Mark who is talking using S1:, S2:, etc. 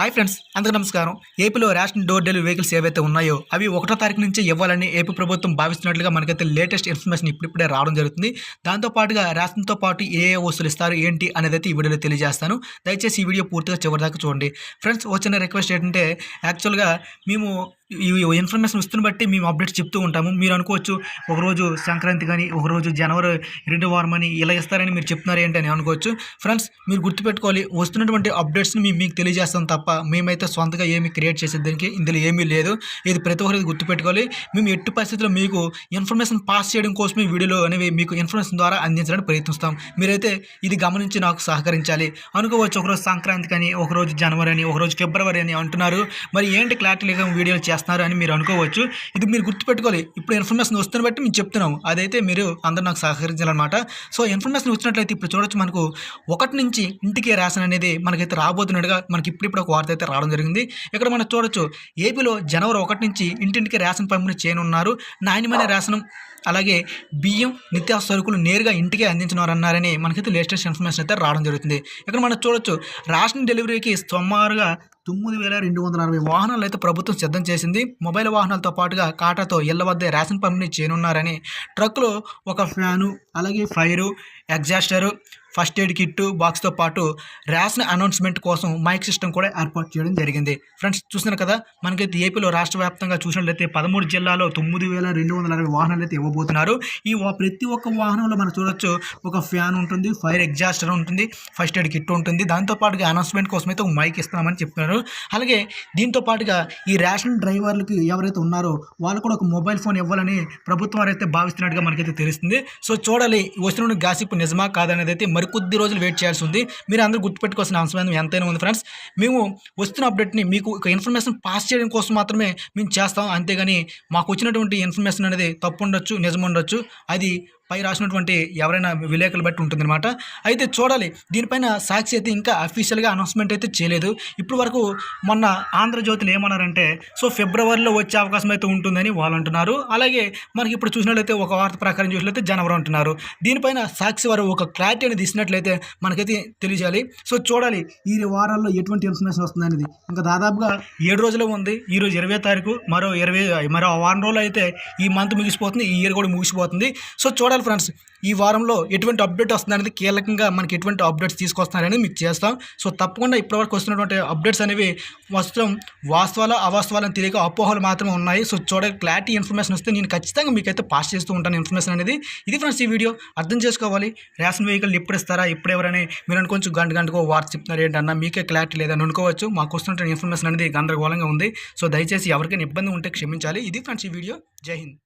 S1: Hi friends అందరికీ నమస్కారం. ఏపీలో రేషన్ డోర్ డెలివరీ వెహికల్స్ ఏవైతే ఉన్నాయో అవి ఒకటో తారీఖు నుంచి ఇవ్వాలని ఏపీ ప్రభుత్వం భావిస్తున్నట్లుగా మనకైతే లేటెస్ట్ ఇన్ఫర్మేషన్ ఇప్పుడిప్పుడే రావడం జరుగుతుంది. దాంతోపాటుగా రేషన్తో పాటు ఏ ఏ వస్తువులు ఇస్తారు ఏంటి అనేది అయితే ఈ వీడియోలో తెలియజేస్తాను. దయచేసి ఈ వీడియో పూర్తిగా చివరిదాకా చూడండి. ఫ్రెండ్స్ వచ్చిన రిక్వెస్ట్ ఏంటంటే యాక్చువల్గా మేము ఈ ఇన్ఫర్మేషన్ వస్తున్న బట్టి మేము అప్డేట్స్ చెప్తూ ఉంటాము. మీరు అనుకోవచ్చు ఒకరోజు సంక్రాంతి కానీ ఒకరోజు జనవరి రెండు వారం అని ఇలా ఇస్తారని మీరు చెప్తున్నారు ఏంటి అని అనుకోవచ్చు. ఫ్రెండ్స్ మీరు గుర్తుపెట్టుకోవాలి వస్తున్నటువంటి అప్డేట్స్ని మేము మీకు తెలియజేస్తాం తప్ప మేమైతే సొంతగా ఏమి క్రియేట్ చేసే దానికి ఇందులో ఏమీ లేదు. ఇది ప్రతి ఒక్కరికి గుర్తుపెట్టుకోవాలి. మేము ఎట్టి పరిస్థితుల్లో మీకు ఇన్ఫర్మేషన్ పాస్ చేయడం కోసమే వీడియోలో అనేవి మీకు ఇన్ఫర్మేషన్ ద్వారా అందించడానికి ప్రయత్నిస్తాం. మీరైతే ఇది గమనించి నాకు సహకరించాలి. అనుకోవచ్చు ఒకరోజు సంక్రాంతి కానీ ఒకరోజు జనవరి అని ఒకరోజు ఫిబ్రవరి అని అంటున్నారు. మరి ఏంటి క్లారిటీ లేక వీడియోలు చేస్తున్నారు అని మీరు అనుకోవచ్చు. ఇది మీరు గుర్తుపెట్టుకోవాలి. ఇప్పుడు ఇన్ఫర్మేషన్ వస్తున్న బట్టి మేము చెప్తున్నాం అదైతే మీరు అందరూ నాకు సహకరించాలన్నమాట. సో ఇన్ఫర్మేషన్ వచ్చినట్లయితే ఇప్పుడు చూడొచ్చు మనకు ఒకటి నుంచి ఇంటికి రేషన్ అనేది మనకైతే రాబోతున్నట్టుగా మనకి ఇప్పుడిప్పుడు ఒక వార్త అయితే రావడం జరిగింది. ఇక్కడ మనం చూడొచ్చు ఏపీలో జనవరి ఒకటి నుంచి ఇంటింటికి రేషన్ పంపిణీ చేయనున్నారు. నాణ్యమైన రేషన్ అలాగే బియ్యం నిత్యావసర సరుకులు నేరుగా ఇంటికే అందించినారన్నారని మనకైతే లేటెస్ట్ ఇన్ఫర్మేషన్ అయితే రావడం జరుగుతుంది. ఇక్కడ మనం చూడొచ్చు రేషన్ డెలివరీకి సుమారుగా తొమ్మిది వేల రెండు వందల అరవై వాహనాలు అయితే ప్రభుత్వం సిద్ధం చేసింది. మొబైల్ వాహనాలతో పాటుగా కాటాతో ఇళ్ళ వద్ద రేషన్ పంపిణీ చేయనున్నారని ట్రక్లో ఒక ఫ్యాను అలాగే fire extinguisher first aid kit బాక్స్తో పాటు రేషన్ అనౌన్స్మెంట్ కోసం మైక్ సిస్టమ్ కూడా ఏర్పాటు చేయడం జరిగింది. ఫ్రెండ్స్ చూస్తున్నారు కదా మనకైతే ఏపీలో రాష్ట్ర వ్యాప్తంగా చూసినట్లయితే పదమూడు జిల్లాలో తొమ్మిది వేల రెండు వందల అరవై వాహనాలు అయితే ఇవ్వబోతున్నారు. ఈ ప్రతి ఒక్క వాహనంలో మనం చూడొచ్చు ఒక ఫ్యాన్ ఉంటుంది ఫైర్ ఎగ్జాస్టర్ ఉంటుంది ఫస్ట్ ఎయిడ్ కిట్ ఉంటుంది. దాంతో పాటుగా అనౌన్స్మెంట్ కోసం అయితే ఒక మైక్ ఇస్తామని చెప్తున్నారు. అలాగే దీంతో పాటుగా ఈ రేషన్ డ్రైవర్లకి ఎవరైతే ఉన్నారో వాళ్ళు కూడా ఒక మొబైల్ ఫోన్ ఇవ్వాలని ప్రభుత్వం అయితే భావిస్తున్నట్టుగా మనకైతే తెలుస్తుంది. సో చూడాలి వస్తున్న గాసిపు నిజమా కాదనేది అయితే మరికొద్ది రోజులు వెయిట్ చేయాల్సి ఉంది. మీరు అందరూ గుర్తుపెట్టుకోవాల్సిన అవసరం ఎంతైనా ఉంది ఫ్రెండ్స్ మేము వస్తున్న అప్డేట్ని మీకు ఒక ఇన్ఫర్మేషన్ పాస్ చేయడం కోసం మాత్రమే మేము చేస్తాం. అంతేగాని మాకు వచ్చినటువంటి ఇన్ఫర్మేషన్ అనేది తప్పు ఉండొచ్చు నిజం ఉండొచ్చు. అది పై రాసినటువంటి ఎవరైనా విలేకరులు బట్టి ఉంటుందన్నమాట. అయితే చూడాలి దీనిపైన సాక్షి అయితే ఇంకా అఫీషియల్గా అనౌన్స్మెంట్ అయితే చేయలేదు. ఇప్పుడు వరకు మొన్న ఆంధ్రజ్యోతిలో ఏమన్నారంటే సో ఫిబ్రవరిలో వచ్చే అవకాశం అయితే ఉంటుందని వాళ్ళు అంటున్నారు. అలాగే మనకి ఇప్పుడు చూసినట్లయితే ఒక వార్త ప్రకారం చూసినట్లయితే జనవరి అంటున్నారు. దీనిపైన సాక్షి వారు ఒక క్లారిటీ అనేది ఇచ్చినట్లయితే మనకైతే తెలియజేయాలి సో చూడాలి ఈ వారాల్లో ఎటువంటి ఇన్ఫర్మేషన్ వస్తుంది అనేది. ఇంకా దాదాపుగా ఏడు రోజులు ఉంది. ఈ రోజు ఇరవై తారీఖు మరో ఇరవై మరో వారం రోజులు అయితే ఈ మంత్ ముగిసిపోతుంది ఈ ఇయర్ కూడా ముగిసిపోతుంది. సో చూడాలి ఫ్రెండ్స్ ఈ వారంలో ఎటువంటి అప్డేట్ వస్తుందనేది కీలకంగా మనకి ఎటువంటి అప్డేట్స్ తీసుకొస్తున్నారని మీకు చేస్తాం. సో తప్పకుండా ఇప్పటివరకు వస్తున్నటువంటి అప్డేట్స్ అనేవి వస్త్రం వాస్తవాల అవాస్తవాలని తెలియక అపోహలు మాత్రమే ఉన్నాయి. సో చూడ క్లారిటీ ఇన్ఫర్మేషన్ వస్తే నేను ఖచ్చితంగా మీకైతే పాస్ చేస్తూ ఉంటాను ఇన్ఫర్మేషన్ అనేది. ఇది ఫ్రెండ్స్ ఈ వీడియో. అర్థం చేసుకోవాలి. రేషన్ వెహికల్ ఎప్పుడు ఇస్తారా ఎప్పుడు ఎవరని మీరు కొంచెం గంట గంటకు వార్త చెప్తున్నారు ఏంటన్నా మీకే క్లారిటీ లేదని అనుకోవచ్చు. మాకు వస్తున్న ఇన్ఫర్మేషన్ అనేది గందరగోళంగా ఉంది. సో దయచేసి ఎవరికైనా ఇబ్బంది ఉంటే క్షమించాలి. ఇది ఫ్రెండ్స్ ఈ వీడియో. జై హింద్.